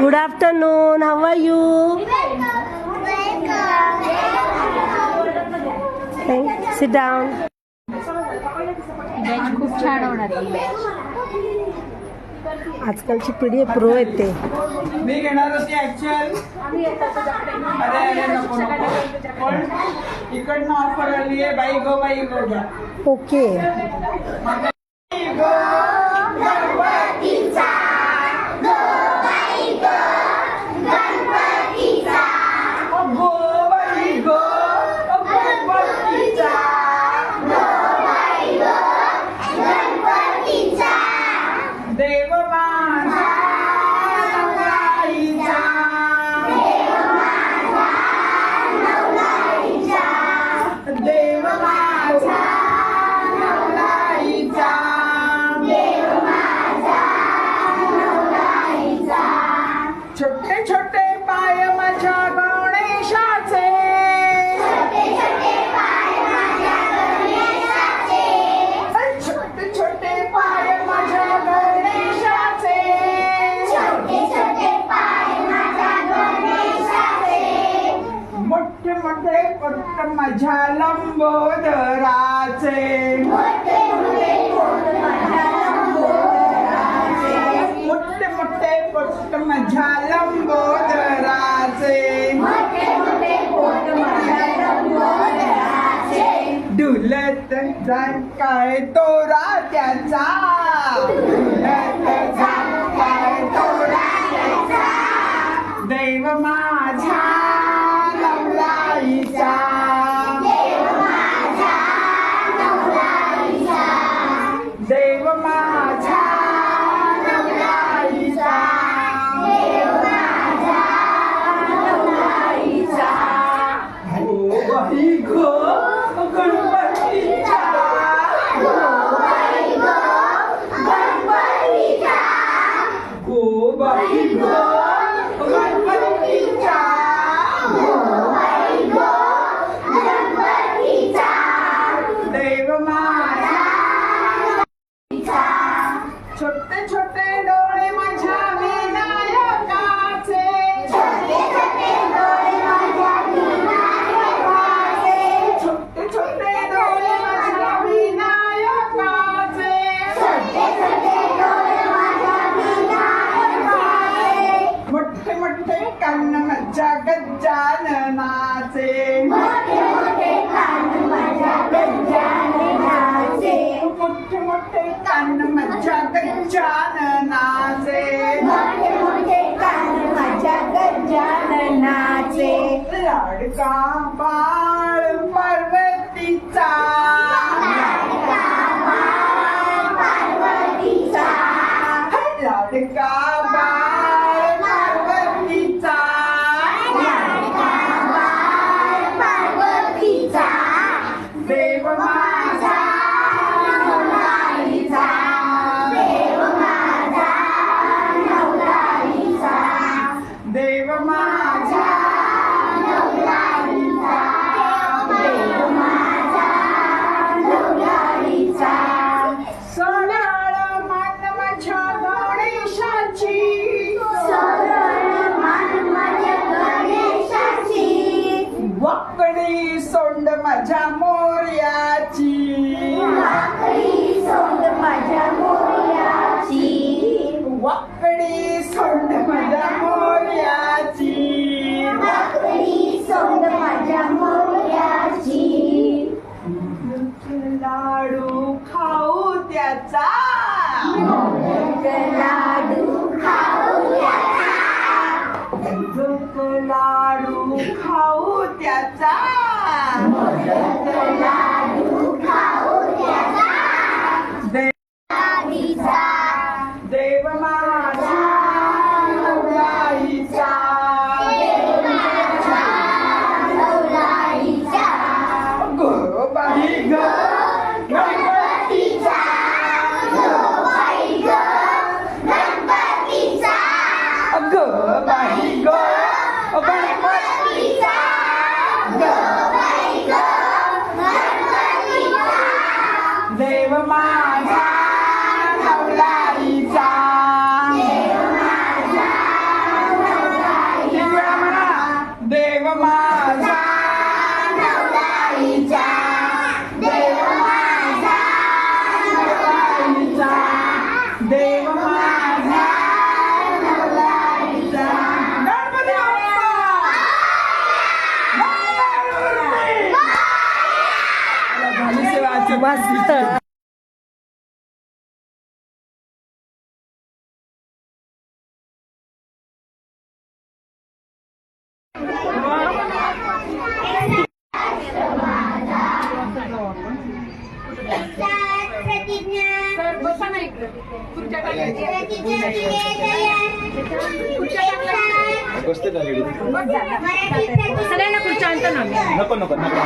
Good afternoon. How are you? Okay, sit down. Batch खूप छान होणार आजकालची पिढी प्रो आहेत ते. मी घेणार होती ऍक्च्युअल अरे अरे नको नको. पण इकडनं ऑफर आली आहे. बाई गो बाई गो घ्या. ओके पट्ट माझ्या लंबोदराचे. मोठे मोठे पट्ट माझ्या लंबोदराचे. डुलत काय तोरा त्याचा डुलत काय तोरा हो गजाननाचे लाडका बाळ não. लेडीज सगळ्यांना खुर्च्या आणतो ना. नको नको नको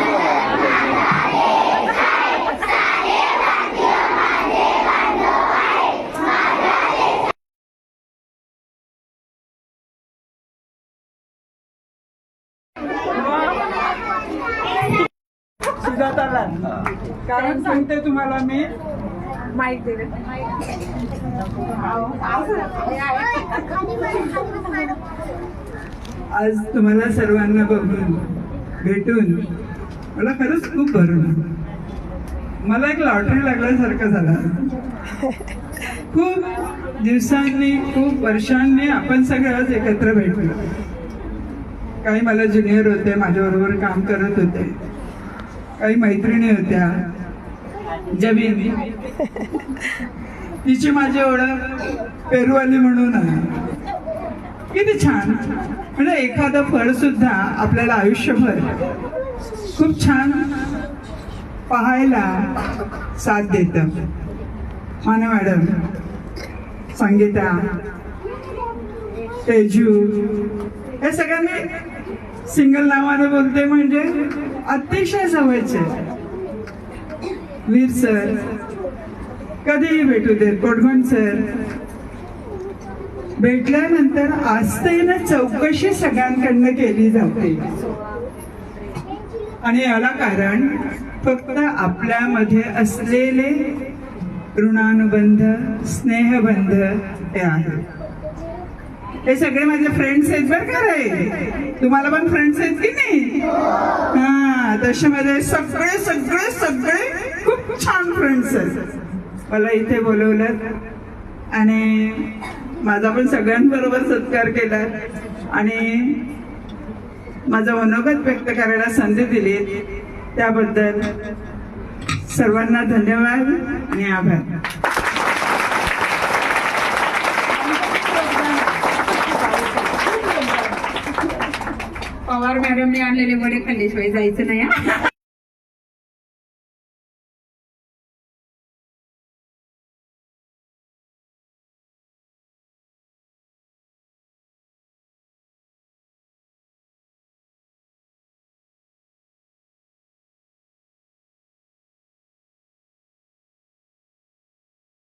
सुजाताला कारण सांगते तुम्हाला मी. आज तुम्हाला सर्वांना बघून भेटून मला खरंच खूप बरं. मला एक लॉटरी लागल्यासारखं झालं. खूप दिवसांनी खूप वर्षांनी आपण सगळे आज एकत्र भेटलो. काही मला ज्युनियर होते माझ्याबरोबर काम करत होते. काही मैत्रिणी होत्या. जमीन. तिची माझी ओळख पेरूवाली म्हणून आहे. किती छान. म्हणजे एखादं फळ सुद्धा आपल्याला आयुष्यभर खूप छान पाहायला साथ देत. माने मॅडम संगीता तेजू हे सगळ्यांनी सिंगल नावाने बोलते म्हणजे अतिशय जवळचे. वीर सर कधीही भेटू देत कोटगण सर. भेटल्यानंतर आस्थेनं चौकशी सगळ्यांकडनं केली जाते. आणि याला कारण फक्त आपल्यामध्ये असलेले ऋणानुबंध स्नेहबंध हे आहे. हे सगळे माझे फ्रेंड्स आहेत बरं का रे? तुम्हाला पण फ्रेंड्स आहेत की नाही? हा तसे माझे सगळे सगळे सगळे खूप छान फ्रेंड्स आहेत. मला इथे बोलवलं आणि माझा पण सगळ्यांबरोबर सत्कार केला आणि माझं मनोगत व्यक्त करायला संधी दिली. त्याबद्दल सर्वांना धन्यवाद आणि आभार. मॅडमने आणलेले वडे खाल्ल्याशिवाय जायचं नाही